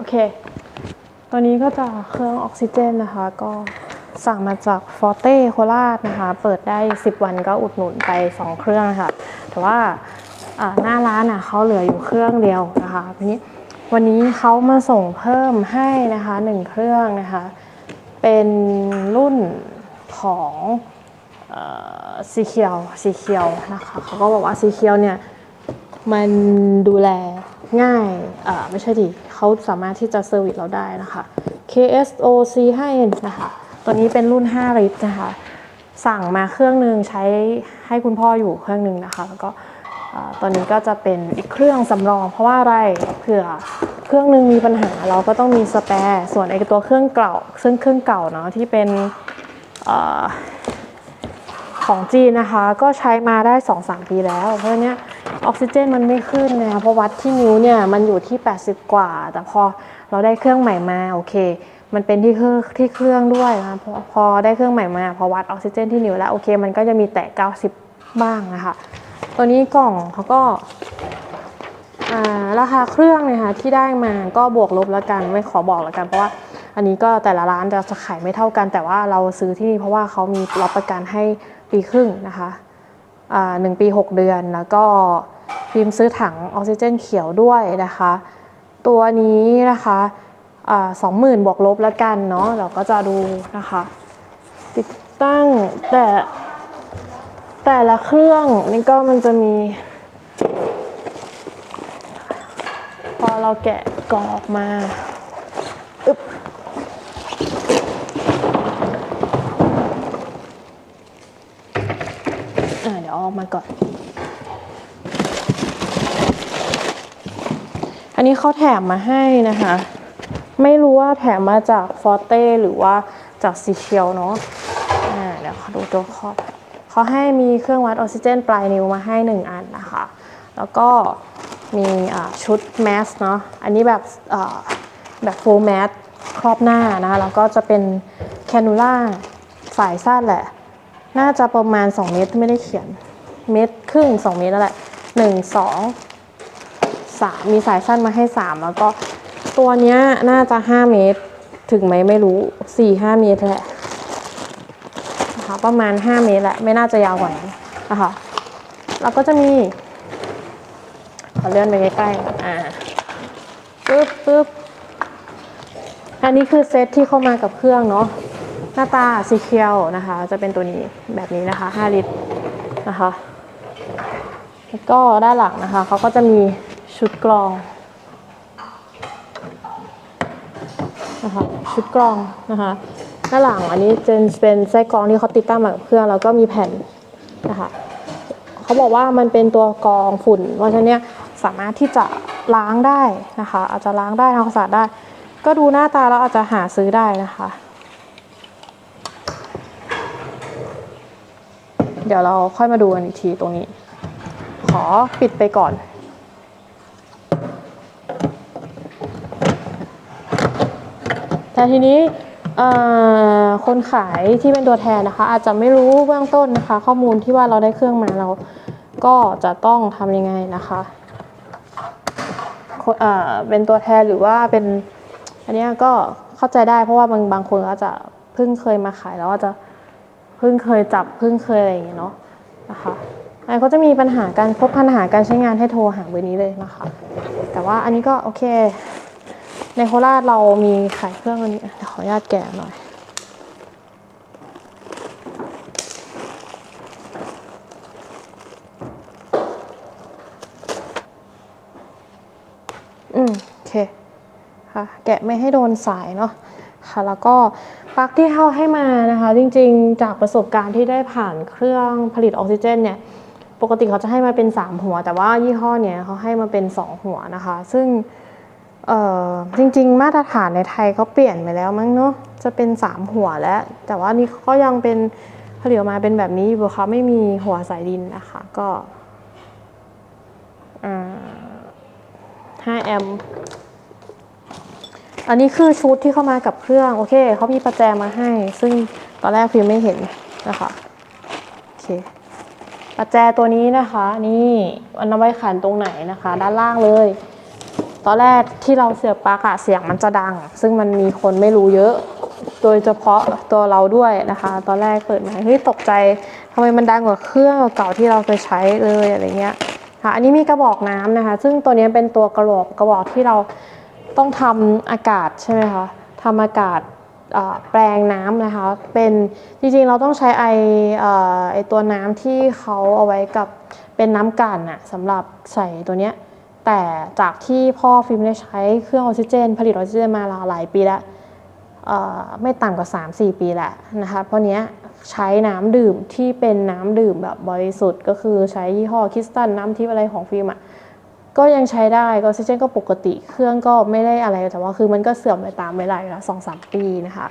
โอเคตัวนี้ก็จะเครื่องออกซิเจนนะคะ ก็สั่งมาจากฟอร์เต้โคราชนะคะ เปิดได้ 10 วันก็อุดหนุนไป 2 เครื่องะค่ะ แต่ว่าหน้าร้านอะเขาเหลืออยู่เครื่องเดียวนะคะทีนี้วันนี้เขามาส่งเพิ่มให้นะคะหนึ่งเครื่องนะคะ เป็นรุ่นของสีเขียวสีเขียวนะคะเขาก็บอกว่าสีเขียวเนี่ยมันดูแลง่ายไม่ใช่ดิ เขาสามารถที่จะเซอร์วิสเราได้นะคะ KSOC ให้นะคะตัวนี้เป็นรุ่น 5 ลิตรนะคะ สั่งมาเครื่องหนึ่งใช้ให้คุณพ่ออยู่เครื่องหนึ่งนะคะ แล้วก็ตัวนี้ก็จะเป็นอีกเครื่องสำรอง เพราะว่าอะไรเผื่อเครื่องหนึ่งมีปัญหาเราก็ต้องมีสแปร์ส่วนไอ้ตัวเครื่องเก่าซึ่งเครื่องเก่าเนาะที่เป็น ของจีนนะคะ ก็ใช้มาได้ 2-3 ปีแล้ว เพราะเนี่ยออกซิเจนมันไม่ขึ้นนะคะเพราะวัดที่นิ้วเนี่ยมันอยู่ที่ 80 กว่า แต่พอเราได้เครื่องใหม่มาโอเค มันเป็นที่เครื่องที่เครื่องด้วยนะพอพอได้เครื่องใหม่มาพอวัดออกซิเจนที่นิ้วแล้วโอเค มันก็จะมีแตะ 90 บ้างนะคะตัวนี้กล่องเขาก็ราคาเครื่องเนี่ยค่ะที่ได้มาก็บวกลบแล้วกันไม่ขอบอกแล้วกัน เพราะว่าอันนี้ก็แต่ละร้านจะขายไม่เท่ากัน แต่ว่าเราซื้อที่นี่เพราะว่าเขามีรับประกันให้ ปีครึ่งนะคะหนึ่งปี 6 เดือน แล้วก็ฟิล์มซื้อถังออกซิเจนเขียวด้วยนะคะ ตัวนี้นะคะสองหมื่นบวกลบแล้วกันเนาะเราก็จะดูนะคะ ติดตั้งแต่แต่ละเครื่องนี่ก็มันจะมี พอเราแกะกล่องออกมาอึ๊บอะเดี๋ยวเอาออกมาก่อน อันนี้เขาแถมมาให้นะคะ ไม่รู้ว่าแถมมาจากฟอร์เต้หรือว่าจากซีเชียลเนาะอ่าเดี๋ยวเขาดูตัวข้อเขาให้มีเครื่องวัดออกซิเจนปลายนิ้วมาให้ 1 อันนะคะ แล้วก็มีชุดแมสเนาะ อันนี้แบบแบบโฟูลแมสครอบหน้านะคะ แล้วก็จะเป็นแคนูล่าสายสั้นแหละ น่าจะประมาณ 2 เมตรไม่ได้เขียน เมตรครึ่ง 2 เมตรนั่นแหละ1 2 3 มีสายสั้นมาให้ 3 แล้วก็ ตัวเนี้ยน่าจะ 5 เมตร ถึงไหมไม่รู้ 4-5 เมตรแหละนะคะประมาณ 5 เมตรแหละ ไม่น่าจะยาวกว่านั้นนะคะแล้วก็จะมีขอเลื่อนไปใกล้ๆอ่าปึ๊บปึ๊บอันนี้คือเซตที่เข้ามากับเครื่องเนาะ น้าตาสีเขียวนะคะ จะเป็นตัวนี้แบบนี้นะคะ 5 ลิตรนะคะแล้วก็ด้านหลังนะคะเขาก็จะมีชุดกรองนะคะชุดกรองนะคะด้านหลังอันนี้จะเป็นไส้กรองที่เขาติดตั้งมากับเครื่องแล้วก็มีแผ่นนะคะเขาบอกว่ามันเป็นตัวกรองฝุ่นเพราะฉะนั้นสามารถที่จะล้างได้นะคะ อาจจะล้างได้ทำความสะอาดได้ ก็ดูหน้าตาแล้วอาจจะหาซื้อได้นะคะ เดี๋ยวเราค่อยมาดูกันอีกทีตรงนี้ ขอปิดไปก่อน แต่ทีนี้คนขายที่เป็นตัวแทนนะคะ อาจจะไม่รู้เบื้องต้นนะคะ ข้อมูลที่ว่าเราได้เครื่องมาเราก็จะต้องทำยังไงนะคะเป็นตัวแทนหรือว่าเป็นอันนี้ก็เข้าใจได้เพราะว่าบางบางคนอาจจะเพิ่งเคยมาขายแล้วอาจจะ พิ่งเคยจับพิ่งเคยอะไรอย่างเงี้ยเนาะนะคะอันก็จะมีปัญหาการพบปัญหาการใช้งานให้โทรหาเบอร์นี้เลยนะคะ แต่ว่าอันนี้ก็โอเค ในโคราชเรามีขายเครื่องอันนี้ขออนุญาตแกะหน่อยอืมโอเคค่ะแกะไม่ให้โดนสายเนาะค่ะแล้วก็ ลั๊กที่เข้าให้มานะคะ จริงๆ จากประสบการณ์ที่ได้ผ่านเครื่องผลิตออกซิเจนเนี่ยปกติเขาจะให้มาเป็น 3 หัว แต่ว่ายี่ห้อเนี้ยเขาให้มาเป็น 2 หัวนะคะ ซึ่งจริงๆ มาตรฐานในไทยเขาเปลี่ยนไปแล้วมั้งเนาะจะเป็น 3 หัวแล้ว แต่ว่านี่เขาก็ยังเป็นผลิตออกมาเป็นแบบนี้อยู่เขาไม่มีหัวสายดินนะคะก็5แอมป์ อันนี้คือชุดที่เข้ามากับเครื่อง โอเคเขามีประแจมาให้ ซึ่งตอนแรกฟิล์มไม่เห็นนะคะโอเคประแจตัวนี้นะคะ นี่มันเอาไว้ขันตรงไหนนะคะ ด้านล่างเลย ตอนแรกที่เราเสียบปลั๊กอะเสียงมันจะดัง ซึ่งมันมีคนไม่รู้เยอะ โดยเฉพาะตัวเราด้วยนะคะ ตอนแรกเปิดมาเฮ้ยตกใจทำไมมันดังกว่าเครื่องเก่าที่เราเคยใช้เลยอะไรเงี้ยค่ะอันนี้มีกระบอกน้ำนะคะ ซึ่งตัวนี้เป็นตัวกระบอกกระบอกที่เรา ต้องทำอากาศใช่ไหมคะทำอากาศแปลงน้ำนะคะ เป็นจริงๆเราต้องใช้ไอไอตัวน้ำที่เขาเอาไว้กับเป็นน้ำกันอะสำหรับใส่ตัวเนี้ยแต่จากที่พ่อฟิล์มได้ใช้เครื่องออกซิเจน ผลิตออกซิเจนมาหลายปีแล้วไม่ต่ำกว่า 3-4 ปีแหละนะคะเพราะเนี้ยใช้น้ำดื่มที่เป็นน้ำดื่มแบบบริสุทธิ์ ก็คือใช้ยี่ห้อคิสตัลน้ำทิพย์อะไรของฟิล์มอะ ก็ยังใช้ได้ออกซิเจนก็ปกติเครื่องก็ไม่ได้อะไรแต่ว่าคือมันก็เสื่อมไปตามเวลาอยู่แล้วสองสามปีนะคะ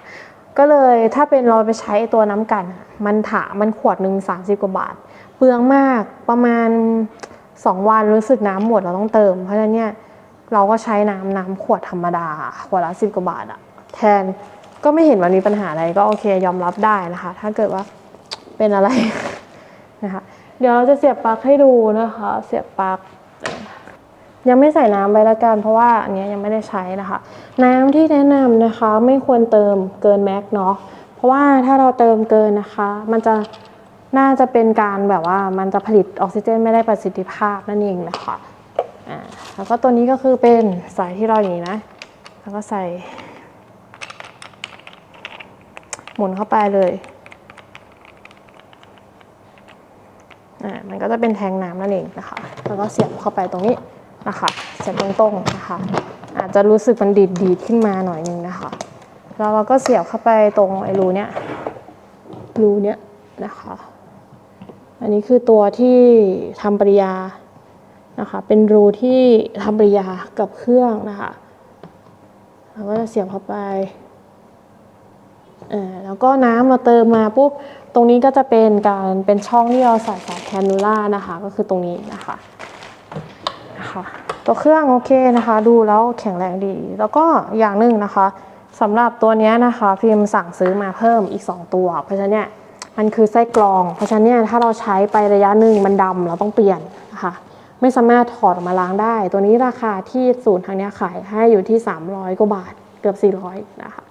ก็เลยถ้าเป็นเราไปใช้ตัวน้ำกัน มันถามันขวดหนึ่ง30 กว่าบาท เปลืองมากประมาณ 2 วันรู้สึกน้ำหมดเราต้องเติม เพราะฉะนั้นเนี่ยเราก็ใช้น้ำน้ำขวดธรรมดา ขวดละสิบกว่าบาทอะแทนก็ไม่เห็นมันมีปัญหาอะไรก็โอเคยอมรับได้นะคะ ถ้าเกิดว่าเป็นอะไรนะคะ เดี๋ยวเราจะเสียบปลั๊กให้ดูนะคะ เสียบปลั๊ก ยังไม่ใส่น้ำไว้ละกัน เพราะว่าอันนี้ยยังไม่ได้ใช้นะคะ น้ำที่แนะนำนะคะไม่ควรเติมเกินแม็กเนาะเพราะว่าถ้าเราเติมเกินนะคะ มันจะน่าจะเป็นการแบบว่ามันจะผลิตออกซิเจนไม่ได้ประสิทธิภาพนั่นเองนะคะอ่าแล้วก็ตัวนี้ก็คือเป็นสายที่เราอย่างนี้นะ แล้วก็ใส่ หมุนเข้าไปเลยอ่ามันก็จะเป็นแทงน้ำนั่นเองนะคะ แล้วก็เสียบเข้าไปตรงนี้ นะคะเสียบตรงๆนะคะอาจจะรู้สึกมันดีดดีดขึ้นมาหน่อยนึงนะคะแล้วเราก็เสียบเข้าไปตรงไอ้รูเนี้ยรูเนี้ยนะคะ อันนี้คือตัวที่ทำปริยานะคะเป็นรูที่ทำปริยากับเครื่องนะคะเราก็จะเสียบเข้าไปเออแล้วก็น้ำเราเติมมาปุ๊บตรงนี้ก็จะเป็นการเป็นช่องที่เราใส่สายแคนูล่านะคะ ก็คือตรงนี้นะคะ ตัวเครื่องโอเคนะคะ ดูแล้วแข็งแรงดี แล้วก็อย่างหนึ่งนะคะสำหรับตัวนี้นะคะพิมพ์สั่งซื้อมาเพิ่มอีก 2 ตัว เพราะฉะนั้นเนี่ยมันคือไส้กรอง เพราะฉะนั้นเนี่ยถ้าเราใช้ไประยะหนึ่งมันดำเราต้องเปลี่ยนนะคะไม่สามารถถอดออกมาล้างได้ ตัวนี้ราคาที่ศูนย์ทางนี้ขายให้อยู่ที่ 300กว่าบาทเกือบ 400นะคะ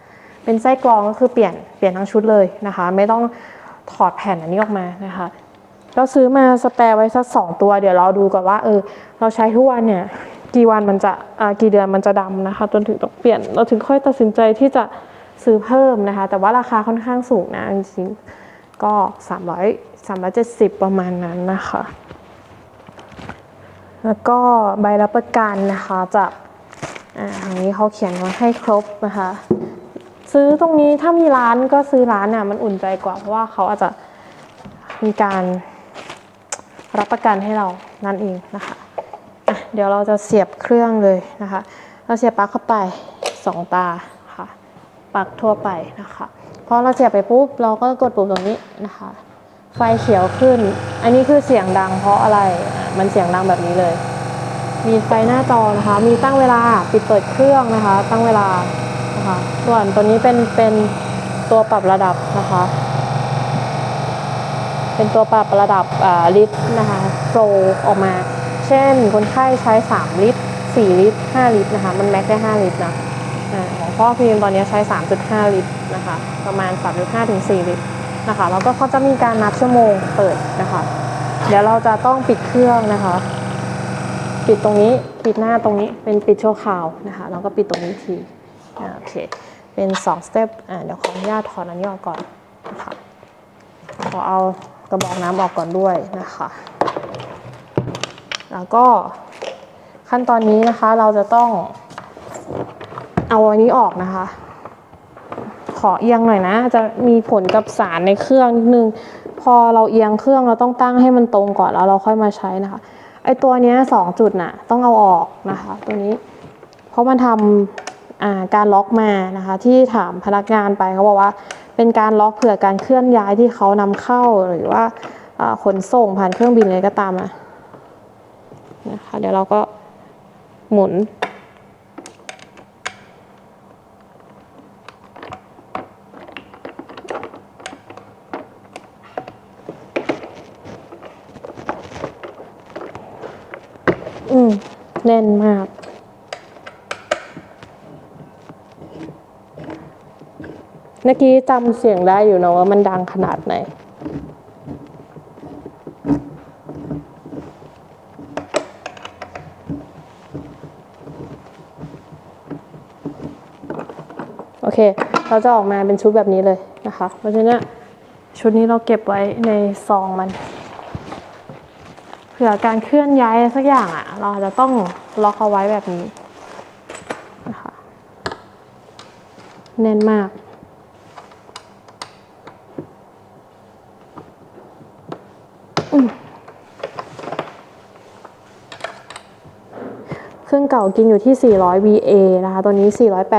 เป็นไส้กรองก็คือเปลี่ยนเปลี่ยนทั้งชุดเลยนะคะ ไม่ต้องถอดแผ่นอันนี้ออกมานะคะ เราซื้อมาสแปร์ไว้สักสองตัว เดี๋ยวเราดูก่อนว่าเออเราใช้ทุกวันเนี่ยกี่วันมันจะอ่ากี่เดือนมันจะดำนะคะ จนถึงต้องเปลี่ยน เราถึงค่อยตัดสินใจที่จะซื้อเพิ่มนะคะ แต่ว่าราคาค่อนข้างสูงนะจริงๆก็ 300 370 ประมาณนั้นนะคะ แล้วก็ใบรับประกันนะคะจากอ่าทางนี้เขาเขียนมาให้ครบนะคะ ซื้อตรงนี้ถ้ามีร้านก็ซื้อร้านน่ะมันอุ่นใจกว่าเพราะว่าเขาอาจจะมีการ รับประกันให้เรานั่นเองนะคะอะเดี๋ยวเราจะเสียบเครื่องเลยนะคะ เราเสียบปลั๊กเข้าไปสองตาค่ะปลั๊กทั่วไปนะคะพอเราเสียบไปปุ๊บเราก็กดปุ่มตรงนี้นะคะ ไฟเขียวขึ้น อันนี้คือเสียงดังเพราะอะไรมันเสียงดังแบบนี้เลย มีไฟหน้าจอนะคะ มีตั้งเวลาปิดเปิดเครื่องนะคะ ตั้งเวลานะคะส่วนตัวนี้เป็นเป็นตัวปรับระดับนะคะ เป็นตัวปรับระดับลิตรนะคะโฟลออกมา เช่นคนไข้ใช้ 3 ลิตร 4 ลิตร 5 ลิตรนะคะ มันแม็กได้ 5 ลิตรนะอ่าของพ่อพิมพ์ตอนนี้ใช้ 3.5 ลิตรนะคะ ประมาณ 3.5 ถึง 4 ลิตรนะคะ แล้วก็เขาจะมีการนับชั่วโมงเปิดนะคะ เดี๋ยวเราจะต้องปิดเครื่องนะคะ ปิดตรงนี้ ปิดหน้าตรงนี้ เป็นปิดชั่วคราวนะคะ แล้วก็ปิดตรงนี้ที โอเค เป็น2สเต็ปเดี๋ยวขออนุญาตถอนอันนี้ออกก่อนนะคะขอเอา กระบอกน้ำออกก่อนด้วยนะคะ แล้วก็ขั้นตอนนี้นะคะเราจะต้องเอาอันนี้ออกนะคะ ขอเอียงหน่อยนะ จะมีผลกับสารในเครื่องนิดนึง พอเราเอียงเครื่องเราต้องตั้งให้มันตรงก่อนแล้วเราค่อยมาใช้นะคะ ไอตัวนี้สองจุดน่ะต้องเอาออกนะคะ ตัวนี้ เพราะมันทำาการล็อกมานะคะ ที่ถามพนักงานไปเขาบอกว่า เป็นการล็อกเผื่อการเคลื่อนย้ายที่เขานำเข้าหรือว่าขนส่งผ่านเครื่องบินอะไรก็ตามนะนะคะเดี๋ยวเราก็หมุน อืมแน่นมาก เมื่อกี้จำเสียงได้อยู่นะว่ามันดังขนาดไหนโอเค เราจะออกมาเป็นชุดแบบนี้เลยนะคะ เพราะฉะนั้นชุดนี้เราเก็บไว้ในซองมัน เผื่อการเคลื่อนย้ายสักอย่างอะ่ะ เราจจะต้องล็อกเอาไว้แบบนี้นะคะ แน่นมาก เครื่องเก่ากินอยู่ที่ 400 VA นะคะ ตัวนี้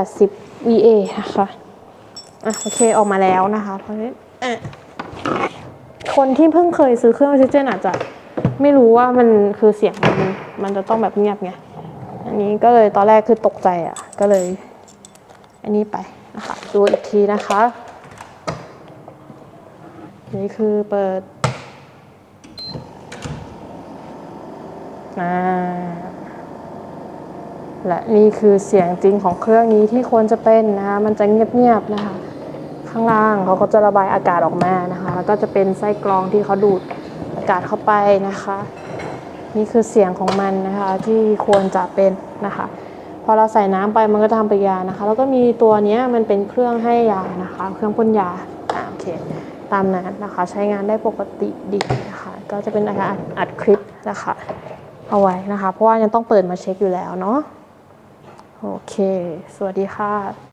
480 VA นะคะ อะ โอเค ออกมาแล้วนะคะ เพราะฉะนั้นคนที่เพิ่งเคยซื้อเครื่องออกซิเจนอาจจะไม่รู้ว่ามันคือเสียงมันมันจะต้องแบบเงียบไง อันนี้ก็เลยตอนแรกคือตกใจอะ ก็เลย อันนี้ไปนะคะ ดูอีกทีนะคะ นี่คือเปิด อ่าและนี่คือเสียงจริงของเครื่องนี้ที่ควรจะเป็นนะคะมันจะเงียบๆนะคะ ข้างล่างเขาก็จะระบายอากาศออกมานะคะ แล้วก็จะเป็นไส้กรองที่เขาดูดอากาศเข้าไปนะคะ นี่คือเสียงของมันนะคะที่ควรจะเป็นนะคะ พอเราใส่น้ำไปมันก็จะทำปฏิกิริยานะคะ แล้วก็มีตัวนี้มันเป็นเครื่องให้ยานะคะ เครื่องพ่นยาอ่าโอเคตามนั้นนะคะ ใช้งานได้ปกติดีนะคะ ก็จะเป็นการอัดคลิปนะคะ เอาไว้นะคะ เพราะว่ายังต้องเปิดมาเช็คอยู่แล้วเนาะโอเค สวัสดีค่ะ